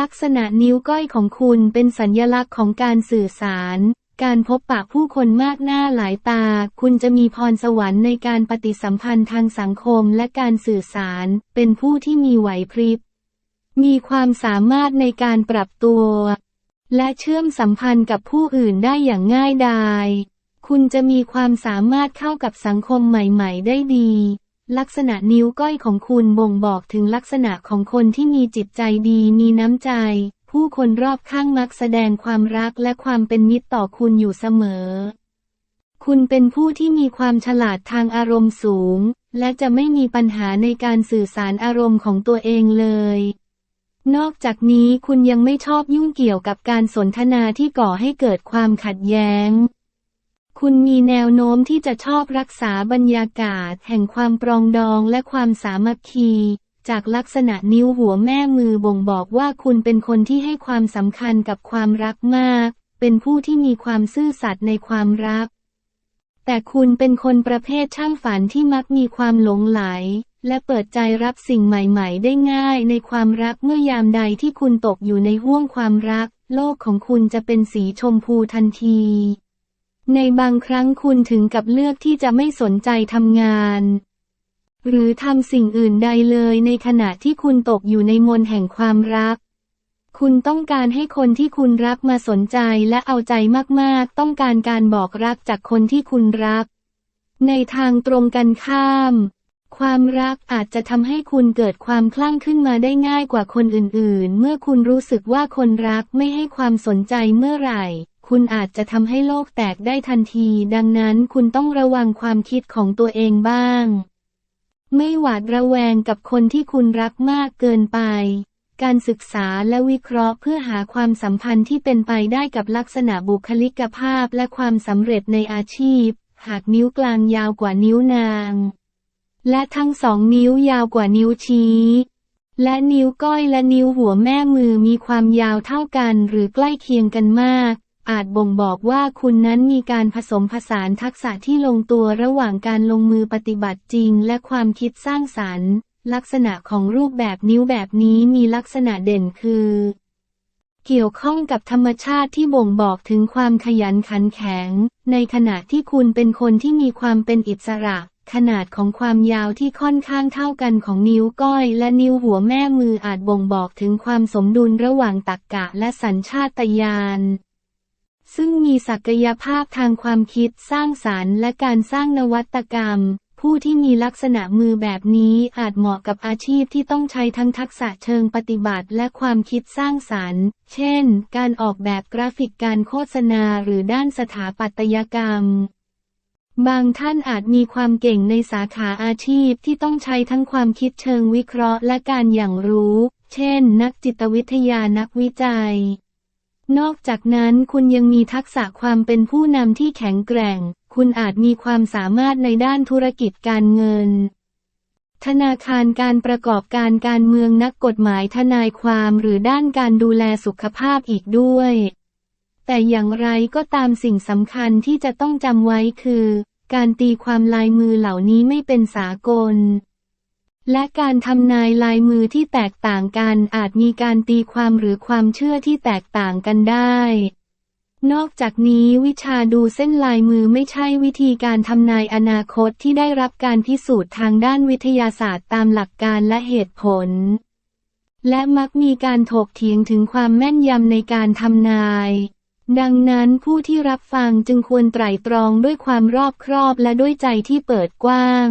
ลักษณะนิ้วก้อยของคุณเป็นสัญลักษณ์ของการสื่อสาร การพบปะผู้คนมากหน้าหลายตา คุณจะมีพรสวรรค์ในการปฏิสัมพันธ์ทางสังคมและการสื่อสาร เป็นผู้ที่มีไหวพริบ มีความสามารถในการปรับตัว และเชื่อมสัมพันธ์กับผู้อื่นได้อย่างง่ายดาย คุณจะมีความสามารถเข้ากับสังคมใหม่ ๆ ได้ดี ลักษณะนิ้วก้อยของคุณบ่งบอกถึงลักษณะของคนที่มีจิตใจดีมีน้ำใจ ผู้คนรอบข้างมักแสดงความรักและความเป็นมิตรต่อคุณอยู่เสมอ คุณเป็นผู้ที่มีความฉลาดทางอารมณ์สูง และจะไม่มีปัญหาในการสื่อสารอารมณ์ของตัวเองเลย นอกจากนี้คุณยังไม่ชอบยุ่งเกี่ยวกับการสนทนาที่ก่อให้เกิดความขัดแย้ง คุณมีแนวโน้มที่จะชอบรักษาบรรยากาศแห่งความปรองดองและความสามัคคี จากลักษณะนิ้วหัวแม่มือบ่งบอกว่าคุณเป็นคนที่ให้ความสำคัญกับความรักมาก เป็นผู้ที่มีความซื่อสัตย์ในความรัก แต่คุณเป็นคนประเภทช่างฝันที่มักมีความหลงไหล และเปิดใจรับสิ่งใหม่ๆ ได้ง่ายในความรักเมื่อยามใดที่คุณตกอยู่ในห่วงความรัก โลกของคุณจะเป็นสีชมพูทันที ในบางครั้งคุณถึงกับเลือกที่จะไม่สนใจทำงาน หรือทำสิ่งอื่นใดเลยในขณะที่คุณตกอยู่ในมนแห่งความรัก คุณต้องการให้คนที่คุณรักมาสนใจและเอาใจมากๆ ต้องการการบอกรักจากคนที่คุณรัก ในทางตรงกันข้าม ความรักอาจจะทำให้คุณเกิดความคลั่งขึ้นมาได้ง่ายกว่าคนอื่นๆ เมื่อคุณรู้สึกว่าคนรักไม่ให้ความสนใจเมื่อไหร่ คุณอาจจะทำให้โลกแตกได้ทันที ดังนั้นคุณต้องระวังความคิดของตัวเองบ้าง ไม่หวาดระแวงกับคนที่คุณรักมากเกินไป การศึกษาและวิเคราะห์เพื่อหาความสัมพันธ์ที่เป็นไปได้กับลักษณะบุคลิกภาพและความสำเร็จในอาชีพ หากนิ้วกลางยาวกว่านิ้วนาง และทั้งสองนิ้วยาวกว่านิ้วชี้และนิ้วก้อยและนิ้วหัวแม่มือมีความยาวเท่ากันหรือใกล้เคียงกันมาก อาจบ่งบอกว่าคุณนั้นมีการผสมผสานทักษะที่ลงตัวระหว่างการลงมือปฏิบัติจริง และความคิดสร้างสรรค์ ลักษณะของรูปแบบนิ้วแบบนี้มีลักษณะเด่นคือ เกี่ยวข้องกับธรรมชาติที่บ่งบอกถึงความขยันขันแข็ง ในขณะที่คุณเป็นคนที่มีความเป็นอิสระขนาดของความยาวที่ค่อนข้างเท่ากันของนิ้วก้อย และนิ้วหัวแม่มืออาจบ่งบอกถึงความสมดุลระหว่างตรรกะและสัญชาตญาณ ซึ่งมีศักยภาพทางความคิดสร้างสารรค์ และการสร้างนวัตกรรม ผู้ที่มีลักษณะมือแบบนี้อาจเหมาะกับอาชีพที่ต้องใช้ทั้งทักษะเชิงปฏิบัติและความคิดสร้างสารรค์ เช่น การออกแบบกราฟิกการโฆษณาหรือด้านสถาปัตยกรรมบางท่านอาจมีความเก่งในสาขาอาชีพที่ต้องใช้ทั้งความคิดเชิงวิเคราะห์และการอย่างรู้ เช่น นักจิตวิทยานักวิจัย นอกจากนั้นคุณยังมีทักษะความเป็นผู้นำที่แข็งแกร่ง คุณอาจมีความสามารถในด้านธุรกิจการเงิน ธนาคารการประกอบการการเมืองนักกฎหมายทนายความหรือด้านการดูแลสุขภาพอีกด้วย แต่อย่างไรก็ตามสิ่งสำคัญที่จะต้องจำไว้คือ การตีความลายมือเหล่านี้ไม่เป็นสากล และการทำนายลายมือที่แตกต่างกันอาจมีการตีความหรือความเชื่อที่แตกต่างกันได้ นอกจากนี้วิชาดูเส้นลายมือไม่ใช่วิธีการทำนายอนาคตที่ได้รับการพิสูจน์ทางด้านวิทยาศาสตร์ตามหลักการและเหตุผล และมักมีการถกเถียงถึงความแม่นยำในการทำนายดังนั้นผู้ที่รับฟังจึงควรไตร่ตรองด้วยความรอบครอบและด้วยใจที่เปิดกว้าง